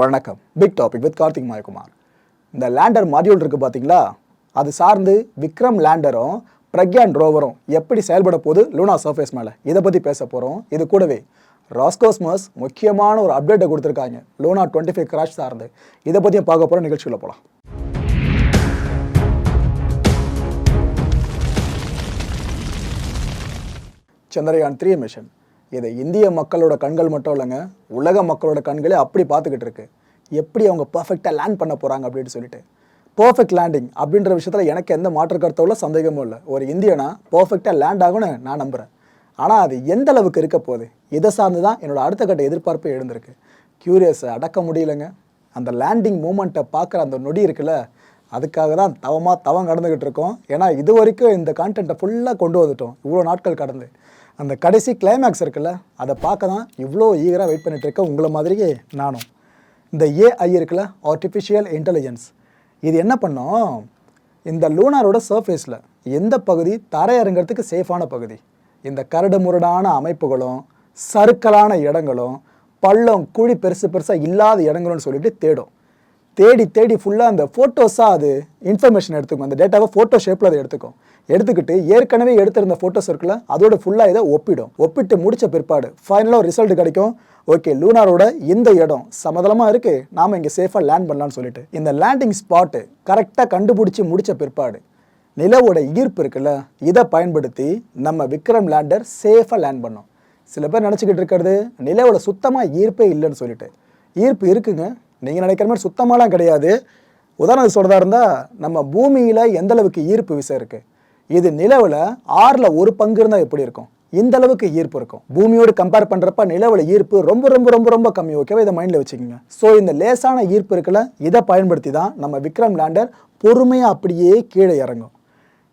வணக்கம். Big topic with Karthik Mayakumar. இந்த lander module இருக்குது பார்த்தீங்களா அது சார்ந்து விக்ரம் லேண்டரும் பிரக்யான் ரோவரும் எப்படி செயல்பட போகுது லூனா சர்ஃபேஸ் மேலே? இதை பற்றி பேச போகிறோம் இது கூடவே ராஸ்கோஸ்மஸ் முக்கியமான ஒரு அப்டேட்டை கொடுத்துருக்காங்க. லூனா டுவெண்ட்டி ஃபைவ் கிராஷ் சார்ந்து. இதை பற்றியும் பார்க்க போகிற நிகழ்ச்சியில் போகலாம் சந்திரயான் த்ரீ மிஷன் இது இந்திய மக்களோட கண்கள் மட்டும் இல்லைங்க உலக மக்களோட கண்களே அப்படி பார்த்துக்கிட்டு இருக்கு. எப்படி அவங்க பர்ஃபெக்டாக லேண்ட் பண்ண போகிறாங்க அப்படின்னு சொல்லிட்டு. பர்ஃபெக்ட் லேண்டிங் அப்படின்ற விஷயத்தில் எனக்கு எந்த மாற்று கருத்தோ சந்தேகமும் இல்லை. ஒரு இந்தியனா பர்ஃபெக்டாக லேண்ட் ஆகும்னு நான் நம்புகிறேன் ஆனால் அது எந்த அளவுக்கு இருக்க போகுது? இதை சார்ந்து தான் என்னோடய அடுத்த கட்ட எதிர்பார்ப்பு எழுந்திருக்கு. க்யூரியஸை அடக்க முடியலங்க. அந்த லேண்டிங் மூமெண்ட்டை பார்க்குற அந்த நொடி இருக்குல்ல அதுக்காக தான் தவமாக தவம் கடந்துக்கிட்டு இருக்கோம். ஏன்னா இது வரைக்கும் இந்த கான்டென்ட்டை ஃபுல்லாக கொண்டு வந்துட்டோம். இவ்வளோ நாட்கள் கடந்து. அந்த கடைசி கிளைமேக்ஸ் இருக்குல்ல அதை பார்க்க தான் இவ்வளோ ஈகராக வெயிட் பண்ணிகிட்டு இருக்கேன் உங்களை மாதிரியே நானும். இந்த ஏஐ இருக்குல்ல ஆர்டிஃபிஷியல் இன்டெலிஜென்ஸ் இது என்ன பண்ணோம்? இந்த லூனாரோட சர்ஃபேஸில் எந்த பகுதி தரையிறங்கிறதுக்கு சேஃபான பகுதி? இந்த கரடு முரடான அமைப்புகளும் சறுக்கலான இடங்களும் பள்ளம் குழி பெருசு பெருசாக இல்லாத இடங்களும்னு சொல்லிட்டு தேடும். தேடி தேடி ஃபுல்லாக அந்த ஃபோட்டோஸாக அது இன்ஃபர்மேஷன் எடுத்துக்கும். அந்த டேட்டாவை ஃபோட்டோ ஷேப்பில் அதை எடுத்துக்கும். எடுத்துக்கிட்டு ஏற்கனவே எடுத்திருந்த ஃபோட்டோஸ் இருக்குல்ல அதோட ஃபுல்லாக இதை ஒப்பிடும். ஒப்பிட்டு முடித்த பிற்பாடு ஃபைனலாக ரிசல்ட் கிடைக்கும். ஓகே லூனாரோட இந்த இடம் சமதளமாக இருக்குது நாம் இங்கே சேஃபாக லேண்ட் பண்ணலான்னு சொல்லிட்டு. இந்த லேண்டிங் ஸ்பாட்டு கரெக்டாக கண்டுபிடிச்சி முடித்த பிற்பாடு நிலவோட ஈர்ப்பு இருக்குல்ல இதை பயன்படுத்தி நம்ம விக்ரம் லேண்டர் சேஃபாக லேண்ட் பண்ணோம். சில பேர் நினச்சிக்கிட்டு இருக்கிறது நிலவோட சுத்தமாக ஈர்ப்பே இல்லைன்னு சொல்லிட்டு. ஈர்ப்பு இருக்குங்க. நீங்கள் நினைக்கிற மாதிரி சுத்தமாலாம் கிடையாது. உதாரணத்துக்கு சொல்கிறதா இருந்தால் நம்ம பூமியில் எந்தளவுக்கு ஈர்ப்பு விசை இருக்குது இது நிலவில் ஆறில் ஒரு பங்கு இருந்தால் எப்படி இருக்கும்? இந்த அளவுக்கு ஈர்ப்பு இருக்கும். பூமியோடு கம்பேர் பண்ணுறப்ப நிலவில் ஈர்ப்பு ரொம்ப ரொம்ப ரொம்ப ரொம்ப கம்மி ஓகேவா இதை மைண்டில் வச்சுக்கோங்க. ஸோ இந்த லேசான ஈர்ப்பு இருக்குல்ல இதை பயன்படுத்தி தான் நம்ம விக்ரம் லேண்டர் பொறுமையாக அப்படியே கீழே இறங்கும்.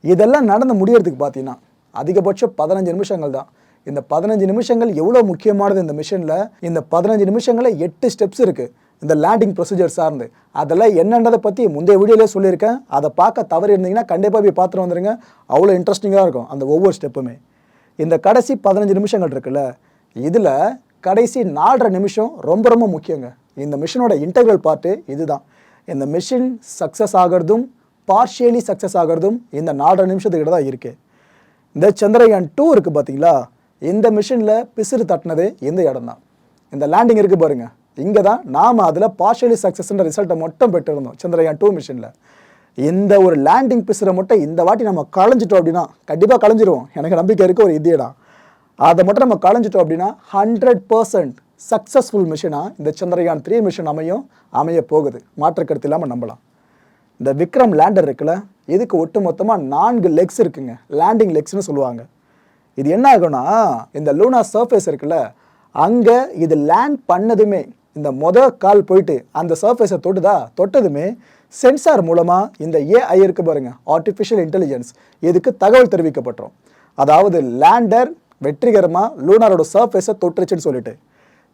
இதெல்லாம் நடந்து முடியறதுக்கு பார்த்தீங்கன்னா அதிகபட்சம் பதினஞ்சு நிமிஷங்கள் தான். இந்த பதினஞ்சு நிமிஷங்கள் எவ்வளோ முக்கியமானது இந்த மிஷனில் இந்த பதினஞ்சு நிமிஷங்களில் எட்டு ஸ்டெப்ஸ் இருக்குது இந்த லேண்டிங் ப்ரொசீஜர் சார்ந்து. அதெல்லாம் என்னன்றதை பற்றி முந்தைய வீடியோலேயே சொல்லியிருக்கேன். அதை பார்க்க தவறு இருந்தீங்கன்னா கண்டிப்பாக போய் பார்த்துட்டு வந்துருங்க. அவ்வளோ இன்ட்ரெஸ்டிங்காக இருக்கும் அந்த ஒவ்வொரு ஸ்டெப்புமே இந்த கடைசி பதினஞ்சு நிமிஷங்கள் இருக்குல்ல இதில் கடைசி நாலரை நிமிஷம் ரொம்ப ரொம்ப முக்கியங்க. இந்த மிஷினோட இன்டெக்ரல் பார்ட்டு இதுதான். இந்த மிஷின் சக்ஸஸ் ஆகிறதும் பார்ஷியலி சக்ஸஸ் ஆகிறதும் இந்த நாலரை நிமிஷத்துக்கிட்ட தான் இருக்குது இந்த சந்திரயான் டூ இருக்குது பார்த்தீங்களா இந்த மிஷினில் பிசிறு தட்டினது இந்த இடம் தான் இந்த லேண்டிங் இருக்குது பாருங்கள் இங்கே தான் நாம் அதில் பார்ஷியலி சக்ஸஸ்ன்ற ரிசல்ட்டை மட்டும் பெற்றிருந்தோம் சந்திரயான் டூ மிஷினில் இந்த ஒரு லேண்டிங் பிசுரை மட்டும் இந்த வாட்டி நம்ம களைஞ்சிட்டோம் அப்படின்னா கண்டிப்பாக களைஞ்சிருவோம். எனக்கு நம்பிக்கை இருக்க ஒரு இதேடா அதை மட்டும் நம்ம களைஞ்சிட்டோம் அப்படின்னா ஹண்ட்ரட் பர்சன்ட் சக்ஸஸ்ஃபுல் மிஷினாக இந்த சந்திரயான் த்ரீ மிஷின் அமையும் அமைய போகுது. மாற்றுக்கருத்து இல்லாமல் நம்பலாம். இந்த விக்ரம் லேண்டர் இருக்குல்ல இதுக்கு ஒட்டு மொத்தமாக நான்கு லெக்ஸ் இருக்குங்க. லேண்டிங் லெக்ஸ்னு சொல்லுவாங்க. இது என்ன ஆகும்னா இந்த லூனா சர்ஃபேஸ் இருக்குல்ல அங்கே இது லேண்ட் பண்ணதுமே இந்த மொத கால் போயிட்டு அந்த சர்ஃபேஸை தொட்டுதா? தொட்டதுமே சென்சார் மூலமாக இந்த ஏஐ இருக்கு பாருங்க ஆர்டிஃபிஷியல் இன்டெலிஜென்ஸ் இதுக்கு தகவல் தெரிவிக்கப்பட்டுரும். அதாவது லேண்டர் வெற்றிகரமாக லூனாரோட சர்ஃபேஸை தொட்டுருச்சுன்னு சொல்லிட்டு.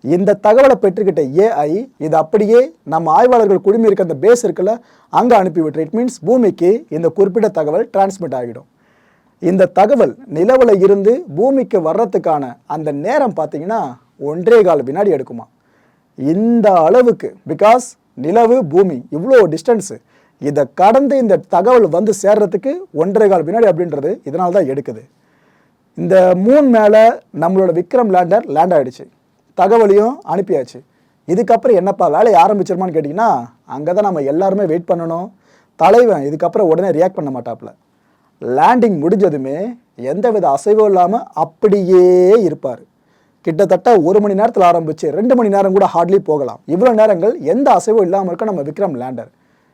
இந்த தகவலை பெற்றுக்கிட்ட ஏஐ இது அப்படியே நம்ம ஆய்வாளர்கள் குழுமி இருக்க அந்த பேஸ் இருக்குல்ல அங்கே அனுப்பிவிட்டு இட் மீன்ஸ் பூமிக்கு இந்த குறிப்பிட்ட தகவல் டிரான்ஸ்மிட் ஆகிடும். இந்த தகவல் நிலவில் இருந்து பூமிக்கு வர்றதுக்கான அந்த நேரம் பார்த்தீங்கன்னா ஒன்றே கால் வினாடி எடுக்குமா இந்த அளவுக்கு பிகாஸ் நிலவு பூமி இவ்வளோ டிஸ்டன்ஸு இதை கடந்து இந்த தகவல் வந்து சேர்றதுக்கு ஒன்றரை கால் வினாடி அப்படின்றது இதனால தான் எடுக்குது. இந்த மூன் மேலே நம்மளோட விக்ரம் லேண்டர் லேண்ட் ஆகிடுச்சு தகவலையும் அனுப்பியாச்சு. இதுக்கப்புறம் என்னப்பா வேலையை ஆரம்பிச்சிருமான்னு கேட்டிங்கன்னா அங்கே தான் நம்ம எல்லாருமே வெயிட் பண்ணணும். தலைவன் இதுக்கப்புறம் உடனே ரியாக்ட் பண்ண மாட்டாப்புல. லேண்டிங் முடிஞ்சதுமே எந்தவித அசைவும் இல்லாமல் அப்படியே இருப்பார். கிட்டத்தட்ட ஒரு மணி நேரத்தில் ஆரம்பிச்சு ரெண்டு மணி நேரம் கூட ஹார்ட்லி போகலாம். இவ்வளோ நேரங்கள் எந்த அசைவும் இல்லாமல் இருக்க நம்ம விக்ரம் லேண்டர்.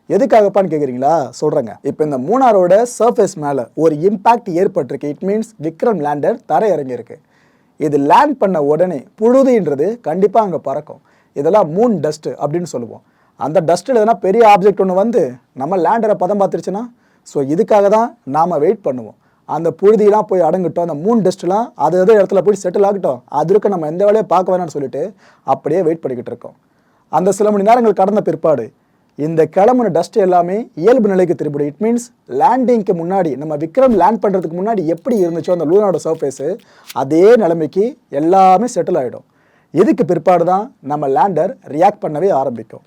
எதுக்காகப்பான்னு கேட்குறீங்களா சொல்கிறேங்க இப்போ இந்த மூணாரோட சர்ஃபேஸ் மேலே ஒரு இம்பேக்ட் ஏற்பட்டிருக்கு. இட் மீன்ஸ் விக்ரம் லேண்டர் தரை இறங்கியிருக்கு இது லேண்ட் பண்ண உடனே புழுதின்றது கண்டிப்பாக அங்கே பறக்கும். இதெல்லாம் மூன் டஸ்ட்டு அப்படின்னு சொல்லுவோம். அந்த டஸ்ட்டில் எதனா பெரிய ஆப்ஜெக்ட் ஒன்று வந்து நம்ம லேண்டரை பதம் பார்த்துருச்சுன்னா ஸோ இதுக்காக தான் நாம் வெயிட் பண்ணுவோம். அந்த புழுதியெலாம் போய் அடங்கட்டும் அந்த மூணு டஸ்ட்லாம் அது எதோ இடத்துல போய் செட்டில் ஆகட்டும். அது இருக்க நம்ம எந்த வேலையை பார்க்க வேணாம்னு சொல்லிட்டு அப்படியே வெயிட் பண்ணிக்கிட்டு இருக்கோம். அந்த சில மணி நேரங்கள் கடந்த பிற்பாடு இந்த கிளம்புன டஸ்ட் எல்லாமே இயல்பு நிலைக்கு திரும்பிடும் இட் மீன்ஸ் லேண்டிங்க்கு முன்னாடி நம்ம விக்ரம் லேண்ட் பண்ணுறதுக்கு முன்னாடி எப்படி இருந்துச்சோ அந்த லூனோட சர்ஃபேஸு அதே நிலைமைக்கு எல்லாமே செட்டில் ஆகிடும் இதுக்கு பிற்பாடு தான் நம்ம லேண்டர் ரியாக்ட் பண்ணவே ஆரம்பிக்கும்.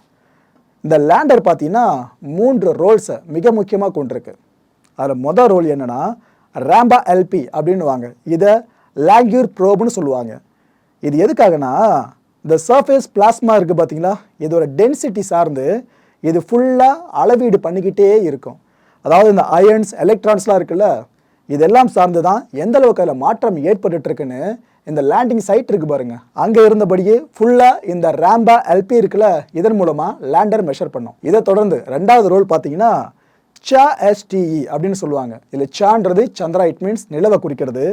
இந்த லேண்டர் பார்த்தீங்கன்னா மூன்று ரோல்ஸை மிக முக்கியமாக கொண்டிருக்கு. அதில் மொதல் ரோல் என்னன்னா ரேம்பா எல்பி அப்படின்னுவாங்க. இதை லாங்யூர் ப்ரோப்னு சொல்லுவாங்க. இது எதுக்காகனா இந்த சர்ஃபேஸ் பிளாஸ்மா இருக்குது பார்த்தீங்களா இதோட டென்சிட்டி சார்ந்து இது ஃபுல்லாக அளவீடு பண்ணிக்கிட்டே இருக்கும். அதாவது இந்த அயன்ஸ் எலக்ட்ரான்ஸ்லாம் இருக்குல்ல இதெல்லாம் சார்ந்து தான் எந்த அளவுக்கு அதில் மாற்றம் ஏற்பட்டுருக்குன்னு இருக்குன்னு இந்த லேண்டிங் சைட் இருக்குது பாருங்கள் அங்கே இருந்தபடியே ஃபுல்லாக இந்த ரேம்பா எல்பி இருக்குல்ல இதன் மூலமாக லேண்டர் மெஷர் பண்ணும். இதை தொடர்ந்து ரெண்டாவது ரோல் பார்த்தீங்கன்னா சா எஸ்டிஇ e அப்படின்னு சொல்லுவாங்க. இதில் சான்றது சந்திரா இட் மீன்ஸ் நிலவை குறிக்கிறது.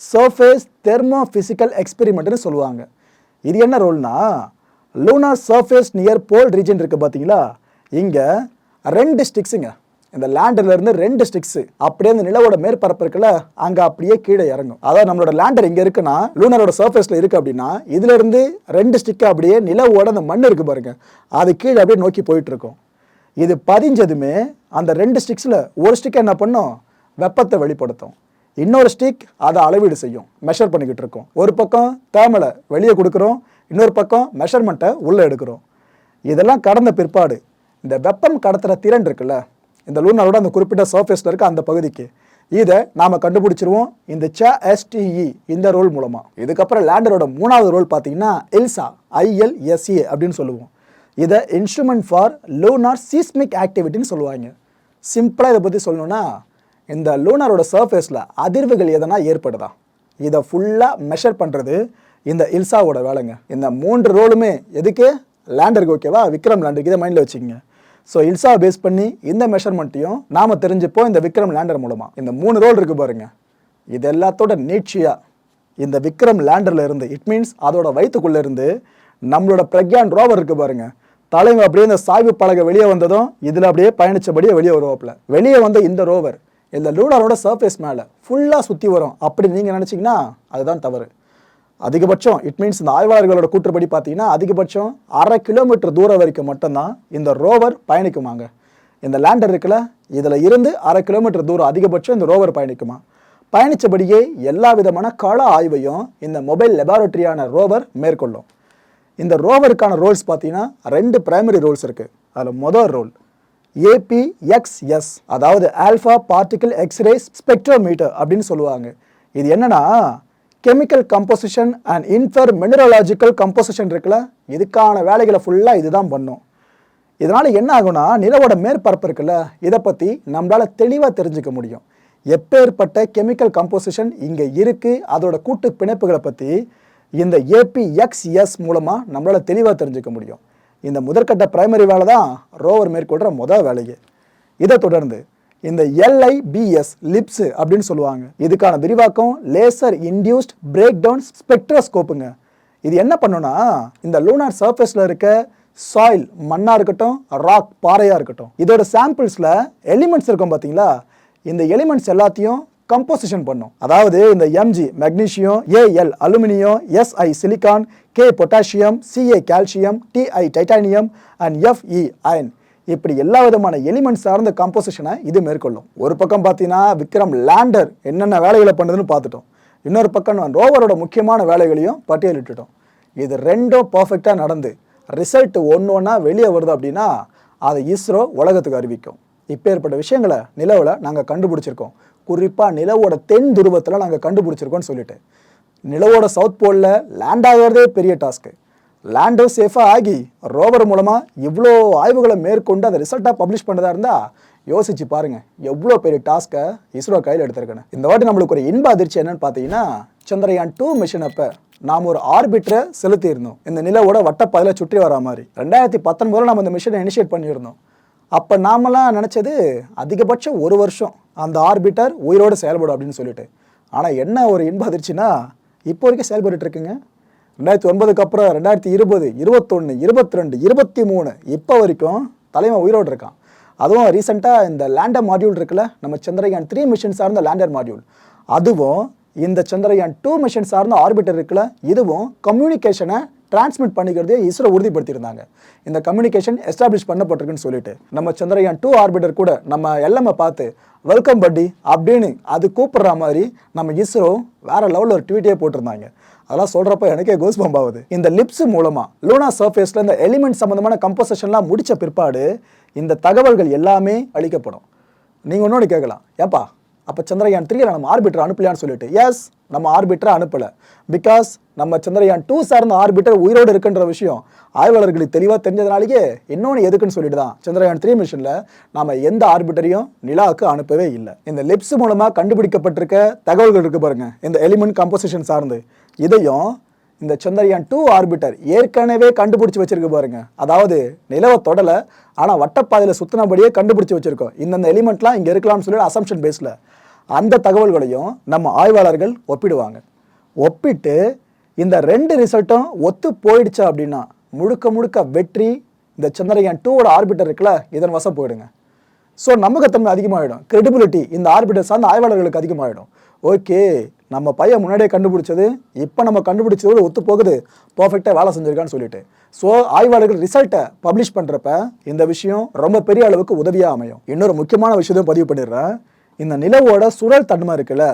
சர்ஃபேஸ் தெர்மோ ஃபிசிக்கல் எக்ஸ்பெரிமெண்ட்னு சொல்லுவாங்க. இது என்ன ரோல்னா lunar surface near pole region இருக்குது பார்த்தீங்களா இங்கே ரெண்டு ஸ்டிக்ஸுங்க இந்த லேண்டர்லேருந்து ரெண்டு ஸ்டிக்ஸு அப்படியே அந்த நிலவோட மேற்பரப்பு இருக்குல்ல அங்கே அப்படியே கீழே இறங்கும். அதாவது நம்மளோட லேண்டர் இங்கே இருக்குன்னா லூனரோட சர்ஃபேஸில் இருக்குது அப்படின்னா இதுலேருந்து ரெண்டு ஸ்டிக் அப்படியே நிலவோட அந்த மண் இருக்குது பாருங்கள் அது கீழே அப்படியே நோக்கி போயிட்டுருக்கோம் இது பதிஞ்சதுமே அந்த ரெண்டு ஸ்டிக்ஸில் ஒரு ஸ்டிக் என்ன பண்ணும்? வெப்பத்தை வெளிப்படுத்தும். இன்னொரு ஸ்டிக் அதை அளவீடு செய்யும். மெஷர் பண்ணிக்கிட்டு இருக்கோம். ஒரு பக்கம் தேமலை வெளியே கொடுக்குறோம். இன்னொரு பக்கம் மெஷர்மெண்ட்டை உள்ளே எடுக்கிறோம். இதெல்லாம் கடந்த பிற்பாடு. இந்த வெப்பம் கடத்துகிற திறன் இருக்குல்ல இந்த லூனாரோட அந்த குறிப்பிட்ட சர்ஃபேஸில் இருக்க அந்த பகுதிக்கு இதை நாம் கண்டுபிடிச்சிருவோம். இந்த ச எஸ்டிஇ இந்த ரோல் மூலமாக இதுக்கப்புறம் லேண்டரோட மூணாவது ரோல் பார்த்தீங்கன்னா எல்சா ஐஎல்எஸ்ஏ அப்படின்னு சொல்லுவோம். இதை இன்ஸ்ட்ருமெண்ட் ஃபார் லூனார் சீஸ்மிக் ஆக்டிவிட்டின்னு சொல்லுவாங்க. சிம்பிளாக இதை பற்றி சொல்லணும்னா இந்த லூனாரோட சர்ஃபேஸில் அதிர்வுகள் எதனா ஏற்படுதா? இதை ஃபுல்லாக மெஷர் பண்ணுறது இந்த இல்சாவோட வேலைங்க. இந்த மூன்று ரோலுமே எதுக்கு? லேண்டருக்கு ஓகேவா விக்ரம் லேண்டருக்கு இதை மைண்டில் வச்சுக்கோங்க. ஸோ இல்சாவை பேஸ் பண்ணி இந்த மெஷர்மெண்ட்டையும் நாம் தெரிஞ்சுப்போம் இந்த விக்ரம் லேண்டர் மூலமாக இந்த மூணு ரோல் இருக்குது பாருங்க. இது எல்லாத்தோட நீட்சியாக இந்த விக்ரம் லேண்டர்ல இருந்து இட் மீன்ஸ் அதோட வயிற்றுக்குள்ளேருந்து நம்மளோட பிரக்யான் ரோவர் இருக்குது பாருங்கள் தலைவன் அப்படியே இந்த சாய்வு பலகை வெளியே வந்ததும் இதில் அப்படியே பயணித்தபடியே வெளியே வருவாப்புல. வெளியே வந்த இந்த ரோவர் இந்த லூனாரோட சர்ஃபேஸ் மேலே ஃபுல்லாக சுற்றி வரும். அப்படி நீங்கள் நினச்சிங்கன்னா அதுதான் தவறு. அதிகபட்சம் இட் மீன்ஸ் இந்த ஆய்வாளர்களோட கூற்றுப்படி பார்த்தீங்கன்னா அதிகபட்சம் அரை கிலோமீட்டர் தூரம் வரைக்கும் மட்டும்தான் இந்த ரோவர் பயணிக்குமாங்க. இந்த லேண்டர் இருக்குல்ல இதில் இருந்து அரை கிலோமீட்டர் தூரம் அதிகபட்சம் இந்த ரோவர் பயணிக்குமா? பயணித்தபடியே எல்லா விதமான கள ஆய்வையும் இந்த மொபைல் லெபார்டரியான ரோவர் மேற்கொள்ளும். இந்த ரோவருக்கான ரோல்ஸ் பார்த்தீங்கன்னா ரெண்டு பிரைமரி ரோல்ஸ் இருக்குது அதில் மொதல் ரோல் ஏபிஎக்ஸ்எஸ் அதாவது ஆல்ஃபா பார்ட்டிக்கல் எக்ஸ்ரே ஸ்பெக்ட்ரோமீட்டர் அப்படின்னு சொல்லுவாங்க. இது என்னன்னா chemical composition and infer mineralogical composition இருக்குல்ல இதுக்கான வேலைகளை ஃபுல்லாக இதுதான் பண்ணும். இதனால் என்ன ஆகும்னா நிலவோட மேற்பரப்பு இருக்குல்ல இதை பற்றி நம்மளால் தெளிவாக தெரிஞ்சுக்க முடியும். எப்பேற்பட்ட கெமிக்கல் கம்போசிஷன் இங்கே இருக்குது அதோட கூட்டு பிணைப்புகளை பற்றி இந்த ஏபிஎக்ஸ்எஸ் மூலமாக நம்மளால் தெளிவாக தெரிஞ்சுக்க முடியும். இந்த முதற்கட்ட பிரைமரி வேலை தான் ரோவர் மேற்கொள்கிற முதல் வேலையே. இதை தொடர்ந்து இந்த எல்ஐபிஎஸ் லிப்ஸ் அப்படின்னு சொல்லுவாங்க. இதுக்கான விரிவாக்கம் லேசர் இன்டியூஸ்ட் பிரேக் டவுன் ஸ்பெக்ட்ரோஸ்கோப்புங்க இது என்ன பண்ணுன்னா இந்த லூனார் சர்ஃபேஸில் இருக்க சாயில் மண்ணாக இருக்கட்டும் ராக் பாறையாக இருக்கட்டும் இதோட சாம்பிள்ஸில் எலிமெண்ட்ஸ் இருக்கும் பார்த்தீங்களா இந்த எலிமெண்ட்ஸ் எல்லாத்தையும் கம்போசிஷன் பண்ணும். அதாவது இந்த MG magnesium AL aluminium SI silicon K potassium CA calcium TI titanium and FE iron இப்படி எல்லா விதமான எலிமெண்ட் சார்ந்த கம்போசிஷனை இது மேற்கொள்ளும். ஒரு பக்கம் பார்த்தீங்கன்னா விக்ரம் லேண்டர் என்னென்ன வேலைகளை பண்ணுதுன்னு பார்த்துட்டோம். இன்னொரு பக்கம் ரோவரோட முக்கியமான வேலைகளையும் பட்டியலிட்டுட்டோம். இது ரெண்டும் பர்ஃபெக்டாக நடந்து ரிசல்ட் ஒன்று ஒன்றா வெளியே வருது அப்படின்னா அதை இஸ்ரோ உலகத்துக்கு அறிவிக்கும். இப்பேற்பட்ட விஷயங்களை நிலவில் நாங்கள் கண்டுபிடிச்சிருக்கோம். குறிப்பாக நிலவோட தென் துருவத்தில் நாங்கள் கண்டுபிடிச்சிருக்கோம்னு சொல்லிட்டு. நிலவோட சவுத் போலில் லேண்ட் ஆகிறதே பெரிய டாஸ்க்கு லேண்டும் சேஃபாக ஆகி ரோவர் மூலமாக இவ்வளோ ஆய்வுகளை மேற்கொண்டு அதை ரிசல்ட்டாக பப்ளிஷ் பண்ணதா இருந்தால் யோசிச்சு பாருங்கள் எவ்வளோ பெரிய டாஸ்க்கை இஸ்ரோ கையில் எடுத்திருக்கேன்னு இந்த வாட்டி நம்மளுக்கு ஒரு இன்ப அதிர்ச்சி என்னன்னு பார்த்தீங்கன்னா சந்திரயான் டூ மிஷன் அப்போ நாம் ஒரு ஆர்பிட்டரை செலுத்தியிருந்தோம். இந்த நிலவோட வட்டப்பாதையில் சுற்றி வர மாதிரி. ரெண்டாயிரத்தி பத்தொன்பதில் நம்ம இந்த மிஷனை இனிஷியேட் பண்ணியிருந்தோம். அப்போ நாமெல்லாம் நினச்சது அதிகபட்சம் ஒரு வருஷம் அந்த ஆர்பிட்டர் உயிரோடு செயல்படும் அப்படின்னு சொல்லிட்டு. ஆனால் என்ன ஒரு இன்ப அதிர்ச்சின்னா இப்போ வரைக்கும் செயல்பட்டு இருக்குங்க. ரெண்டாயிரத்தி ஒன்பதுக்கு அப்புறம் ரெண்டாயிரத்தி இருபது இருபத்தொன்று இருபத்தி ரெண்டு இருபத்தி மூணு இப்போ வரைக்கும் தலைவன் உயிரோடு இருக்கான். அதுவும் ரீசெண்டாக இந்த லேண்டர் மாடியூல் இருக்குல்ல நம்ம சந்திரயான் த்ரீ மிஷன் சார்ந்த லேண்டர் மாடியூல். அதுவும் இந்த சந்திரயான் டூ மிஷன் சார்ந்த ஆர்பிட்டர் இருக்குல்ல இதுவும் கம்யூனிகேஷனை டிரான்ஸ்மிட் பண்ணிக்கிறதே இஸ்ரோ உறுதிப்படுத்தியிருந்தாங்க. இந்த கம்யூனிகேஷன் எஸ்டாப்ளிஷ் பண்ணப்பட்டிருக்குன்னு சொல்லிட்டு நம்ம சந்திரயான் டூ ஆர்பிட்டர் கூட நம்ம எல்லாமே பார்த்து வெல்கம் பட்டி அப்படின்னு அது கூப்பிடுற மாதிரி நம்ம இஸ்ரோ வேற லெவலில் ஒரு ட்வீட்டே போட்டிருந்தாங்க. அதெல்லாம் சொல்கிறப்ப எனக்கே கோஸ் பம்ப் ஆகுது. இந்த லிப்ஸ் மூலமாக லூனா சர்ஃபேஸில் இந்த எலிமெண்ட் சம்மந்தமான கம்போசிஷன்லாம் முடித்த பிற்பாடு இந்த தகவல்கள் எல்லாமே அளிக்கப்படும். நீங்கள் ஒன்னொன்று கேட்கலாம். ஏப்பா அப்போ சந்திரயான் த்ரீயில் நம்ம ஆர்பிட்டர் அனுப்பலையான்னு சொல்லிட்டு எஸ் நம்ம ஆர்பிட்டரை அனுப்பலை. பிகாஸ் நம்ம சந்திரயான் டூ சார்ந்த ஆர்பிட்டர் உயிரோடு இருக்குன்ற விஷயம் ஆய்வாளர்களுக்கு தெளிவாக தெரிஞ்சதுனாலேயே இன்னொன்று எதுக்குன்னு சொல்லிட்டு தான் சந்திரயான் த்ரீ மிஷனில் நாம் எந்த ஆர்பிட்டரையும் நிலாவுக்கு அனுப்பவே இல்லை. இந்த லிப்ஸ் மூலமாக கண்டுபிடிக்கப்பட்டிருக்க தகவல்கள் இருக்குது பாருங்கள் இந்த எலிமெண்ட் கம்போசிஷன் சார்ந்து. இதையும் இந்த சந்திரயான் டூ ஆர்பிட்டர் ஏற்கனவே கண்டுபிடிச்சி வச்சிருக்கு பாருங்க. அதாவது நிலவை தொடலை ஆனால் வட்டப்பாதையில் சுத்தினபடியே கண்டுபிடிச்சி வச்சிருக்கோம். இந்தந்த எலிமெண்ட்லாம் இங்கே இருக்கலாம்னு சொல்லி அசம்ஷன் பேஸில் அந்த தகவல்களையும் நம்ம ஆய்வாளர்கள் ஒப்பிடுவாங்க. ஒப்பிட்டு இந்த ரெண்டு ரிசல்ட்டும் ஒத்து போயிடுச்சு அப்படின்னா முழுக்க முழுக்க வெற்றி இந்த சந்திரயான் டூவோட ஆர்பிட்டர் இருக்குல்ல இதன் வசம் போயிடுங்க. ஸோ நம்பகத்தன்மை அதிகமாகிடும் கிரெடிபிலிட்டி இந்த ஆர்பிட்டர் சார்ந்த ஆய்வாளர்களுக்கு அதிகமாகிடும் ஓகே நம்ம பையன் முன்னாடியே கண்டுபிடிச்சது இப்போ நம்ம கண்டுபிடிச்சதோடு ஒத்து போகுது. பர்ஃபெக்டாக வேலை செஞ்சுருக்கான்னு சொல்லிட்டு. ஸோ ஆய்வாளர்கள் ரிசல்ட்டை பப்ளிஷ் பண்ணுறப்ப இந்த விஷயம் ரொம்ப பெரிய அளவுக்கு உதவியாக அமையும். இன்னொரு முக்கியமான விஷயத்தையும் பதிவு பண்ணிடுறேன். இந்த நிலவோட சுழல் தன்மை இருக்குல்ல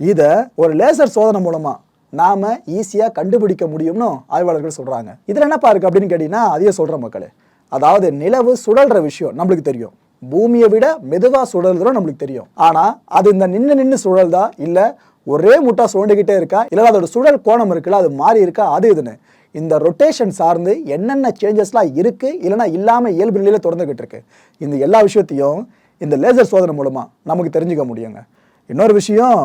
இதை ஒரு லேசர் சோதனை மூலமாக நாம் ஈஸியாக கண்டுபிடிக்க முடியும்னு ஆய்வாளர்கள் சொல்கிறாங்க இதில் என்னப்பா இருக்குது அப்படின்னு கேட்டிங்கன்னா அதையே சொல்கிற மக்களே. அதாவது நிலவு சுழல்ற விஷயம் நம்மளுக்கு தெரியும். பூமியை விட மெதுவாக சுழல்றதும் நம்மளுக்கு தெரியும். ஆனால் அது இந்த நின்று நின்று சுழல்தா? இல்லை ஒரே முட்டா சுழண்டுக்கிட்டே இருக்கா? இல்லை அதோட சுழல் கோணம் இருக்குல்ல அது மாறி இருக்கா? அது இதுன்னு. இந்த ரொட்டேஷன் சார்ந்து என்னென்ன சேஞ்சஸ்லாம் இருக்குது இல்லைன்னா இல்லாமல் இயல்பு நிலையில் தொடர்ந்துக்கிட்டு இருக்கு. இந்த எல்லா விஷயத்தையும் இந்த லேசர் சோதனை மூலமாக நமக்கு தெரிஞ்சுக்க முடியுங்க. இன்னொரு விஷயம்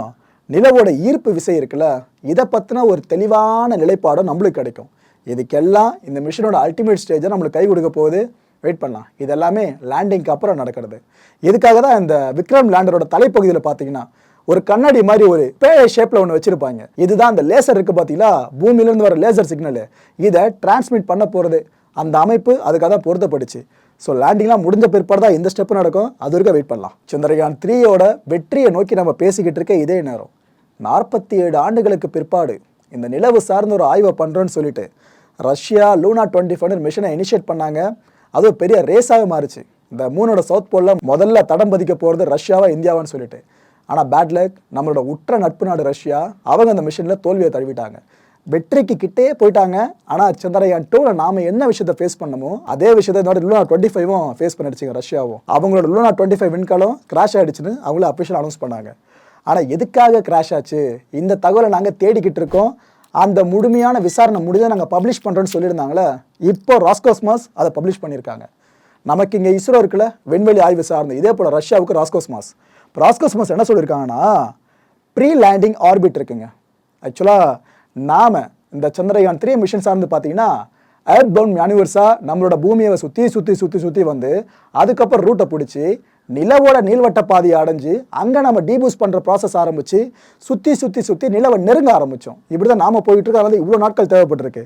நிலவோட ஈர்ப்பு விசை இருக்குல்ல இதை பற்றின ஒரு தெளிவான நிலைப்பாடும் நம்மளுக்கு கிடைக்கும். இதுக்கெல்லாம் இந்த மிஷினோட அல்டிமேட் ஸ்டேஜை நம்மளுக்கு கை கொடுக்க போகுது. வெயிட் பண்ணலாம். இது எல்லாமே லேண்டிங்க்கு அப்புறம் நடக்கிறது. இதுக்காக தான் இந்த விக்ரம் லேண்டரோட தலைப்பகுதியில் பார்த்தீங்கன்னா ஒரு கண்ணாடி மாதிரி ஒரு பேழை ஷேப்பில் ஒன்று வச்சுருப்பாங்க. இதுதான் அந்த லேசர் இருக்குது பார்த்தீங்களா? பூமியிலேருந்து வர லேசர் சிக்னலு இதை டிரான்ஸ்மிட் பண்ண போகிறது அந்த அமைப்பு அதுக்காக தான் பொருத்தப்பட்டுச்சு ஸோ லேண்டிங்லாம் முடிஞ்ச பிற்பாடு தான் இந்த ஸ்டெப்பு நடக்கும். அது வரைக்கும் வெயிட் பண்ணலாம். சந்திரயான் த்ரீயோட வெற்றியை நோக்கி நம்ம பேசிக்கிட்டு இருக்க இதே நேரம். நாற்பத்தி ஏழு ஆண்டுகளுக்கு பிற்பாடு இந்த நிலவு சார்ந்த ஒரு ஆய்வை பண்ணுறோன்னு சொல்லிட்டு ரஷ்யா லூனா டுவெண்ட்டி ஃபைவ் மிஷனை இனிஷியேட் பண்ணாங்க. அதுவும் பெரிய ரேஸாக மாறுச்சு. இந்த மூணோட சவுத் போலில் முதல்ல தடம் பதிக்க போகிறது ரஷ்யாவா இந்தியாவான்னு சொல்லிட்டு. ஆனால் பேட் லக் நம்மளோட உற்ற நட்பு நாடு ரஷ்யா அவங்க அந்த மிஷனில் தோல்வியை தழுவிட்டாங்க. வெற்றிக்கு கிட்டே போயிட்டாங்க. ஆனால் சந்திரயான் டூவில் நாம என்ன விஷயத்தை ஃபேஸ் பண்ணமோ அதே விஷயத்தை என்னோட லூனா டுவெண்ட்டி ஃபைவும் ஃபேஸ் பண்ணிடுச்சுங்க ரஷ்யாவும். அவங்களோட லூனா டுவெண்ட்டி ஃபைவ் விண்கலம் கிராஷ் ஆயிடுச்சுன்னு அவங்கள அஃபிஷியல் அனௌன்ஸ் பண்ணாங்க. ஆனால் எதுக்காக கிராஷ் ஆச்சு? இந்த தகவலை நாங்கள் தேடிக்கிட்டு இருக்கோம். அந்த முழுமையான விசாரணை முடிஞ்ச நாங்கள் பப்ளிஷ் பண்ணுறோன்னு சொல்லியிருந்தாங்களே இப்போ ராஸ்கோஸ்மாஸ் அதை பப்ளிஷ் பண்ணியிருக்காங்க. நமக்கு இங்கே இஸ்ரோ இருக்குல்ல விண்வெளி ஆய்வு சார்ந்து. இதே போல் ரஷ்யாவுக்கு ராஸ்கோஸ்மாஸ். இப்போ ராஸ்கோஸ்மாஸ் என்ன சொல்லியிருக்காங்கன்னா ப்ரீ லேண்டிங் ஆர்பிட் இருக்குங்க ஆக்சுவலாக நாம் இந்த சந்திரயான் த்ரீ மிஷன் சார்ந்து பார்த்தீங்கன்னா அர்த் பவுண்ட் யூனிவர்ஸாக நம்மளோட பூமியை சுற்றி சுற்றி சுற்றி சுற்றி வந்து அதுக்கப்புறம் ரூட்டை பிடிச்சி நிலவோட நீள்வட்ட பாதையை அடைஞ்சு அங்கே நம்ம டீபூஸ் பண்ணுற ப்ராசஸ் ஆரம்பித்து சுற்றி சுற்றி சுற்றி நிலவை நெருங்க ஆரம்பித்தோம் இப்படி தான் நாம் போயிட்டு இருக்கோம். இவ்வளோ நாட்கள் தேவைப்பட்டிருக்கு.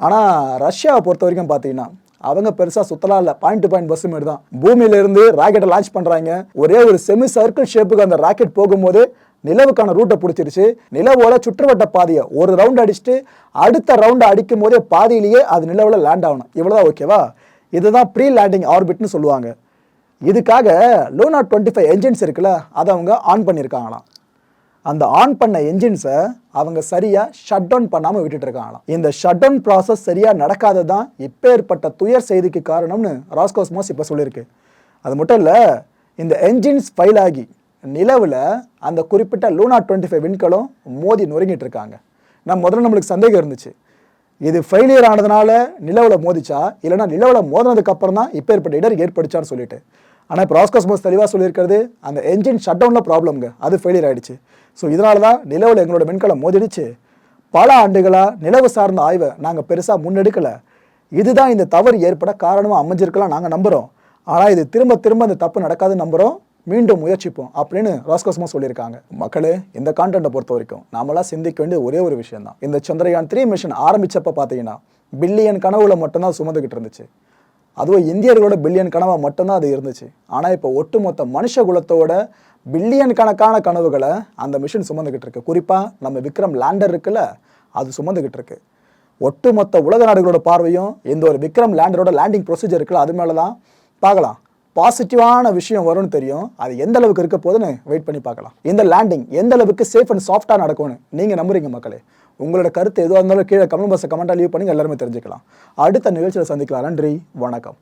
ஆனால் ரஷ்யாவை பொறுத்த வரைக்கும் பார்த்தீங்கன்னா அவங்க பெருசாக சுத்தலாம் இல்லை. பாயிண்ட் டு பாயிண்ட் பஸ் மாரி தான் பூமியிலேருந்து ராக்கெட்டை லான்ச் பண்ணுறாங்க ஒரே ஒரு செமி சர்க்கிள் ஷேப்புக்கு அந்த ராக்கெட் போகும்போது நிலவுக்கான ரூட்டை பிடிச்சிருச்சு. நிலவோட சுற்றுவட்ட பாதையை ஒரு ரவுண்ட் அடிச்சுட்டு அடுத்த ரவுண்டை அடிக்கும் போதே பாதியிலேயே அது நிலவில் லேண்ட் ஆகணும். இவ்வளோதான் ஓகேவா இதுதான் ப்ரீ லேண்டிங் ஆர்பிட்னு சொல்லுவாங்க. இதுக்காக லூனா டுவெண்ட்டி ஃபைவ் என்ஜின்ஸ் இருக்குல்ல அதை அவங்க ஆன் பண்ணியிருக்காங்களாம். அந்த ஆன் பண்ண என்ஜின்ஸை அவங்க சரியாக ஷட் டவுன் பண்ணாமல் விட்டுட்டு இருக்காங்களாம். இந்த ஷட் டவுன் ப்ராசஸ் சரியாக நடக்காதது தான் இப்போ ஏற்பட்ட துயர் செய்திக்கு காரணம்னு ராஸ்கோஸ்மோஸ் இப்போ சொல்லியிருக்கு. அது மட்டும் இல்லை இந்த என்ஜின்ஸ் ஃபைல் ஆகி நிலவில் அந்த குறிப்பிட்ட லூனா டுவெண்ட்டி ஃபைவ் விண்கலம் மோதி நொறுங்கிட்டு இருக்காங்க நான் முதல்ல நம்மளுக்கு சந்தேகம் இருந்துச்சு. இது ஃபெயிலியர் ஆனதுனால நிலவில் மோதிச்சா இல்லைனா நிலவில் மோதினதுக்கு அப்புறம் தான் இப்பேற்பட்ட இடர் ஏற்படுச்சான்னு சொல்லிட்டு. ஆனால் இப்போ ராஸ்காஸ்மோஸ் தெளிவாக சொல்லியிருக்கிறது அந்த என்ஜின் ஷட் டவுனில் ப்ராப்ளம்ங்க அது ஃபெயிலியர் ஆகிடுச்சு ஸோ இதனால தான் நிலவில் எங்களோட மின்கலம் மோதிடுச்சு. பல ஆண்டுகளாக நிலவு சார்ந்த ஆய்வை நாங்கள் பெருசாக முன்னெடுக்கலை. இதுதான் இந்த தவறு ஏற்பட காரணமாக அமைஞ்சிருக்கலாம் நாங்கள் நம்புகிறோம் ஆனால் இது திரும்ப திரும்ப இந்த தப்பு நடக்காதுன்னு நம்புகிறோம் மீண்டும் முயற்சிப்போம் அப்படின்னு ராஸ்கோஸ்மோ சொல்லியிருக்காங்க. மக்களே இந்த கான்டென்ட்டை பொறுத்த வரைக்கும் நாமெல்லாம் சிந்திக்க வேண்டிய ஒரே ஒரு விஷயம் தான் இந்த சந்திரயான் த்ரீ மிஷன் ஆரம்பித்தப்போ பார்த்தீங்கன்னா பில்லியன் கனவுல மட்டும்தான் சுமந்துக்கிட்டு இருந்துச்சு. அதுவும் இந்தியர்களோட பில்லியன் கனவாக மட்டும்தான் அது இருந்துச்சு. ஆனால் இப்போ ஒட்டுமொத்த மனுஷ குலத்தோட பில்லியன் கணக்கான கனவுகளை அந்த மிஷின் சுமந்துக்கிட்டு இருக்கு. குறிப்பாக நம்ம விக்ரம் லேண்டர் இருக்குல்ல அது சுமந்துக்கிட்டு இருக்கு. ஒட்டுமொத்த உலக நாடுகளோட பார்வையும் இந்த ஒரு விக்ரம் லேண்டரோட லேண்டிங் ப்ரொசீஜர் இருக்குல்ல அது மேலே தான் பார்க்கலாம். பாசிட்டிவான விஷயம் வரும்னு தெரியும். அது எந்த அளவுக்கு இருக்க போதுன்னு வெயிட் பண்ணி பார்க்கலாம். இந்த லேண்டிங் எந்த அளவுக்கு சேஃப் அண்ட் சாஃப்டாக நடக்கும்னு நீங்கள் நம்புறீங்க மக்களே. உங்களோட கருத்து எதுவாக இருந்தாலும் கீழே கமெண்ட் பாக்ஸை கமெண்ட்டாக லீவ் பண்ணி எல்லாருமே தெரிஞ்சுக்கலாம். அடுத்த நிகழ்ச்சியில் சந்திக்கலாம். நன்றி. வணக்கம்.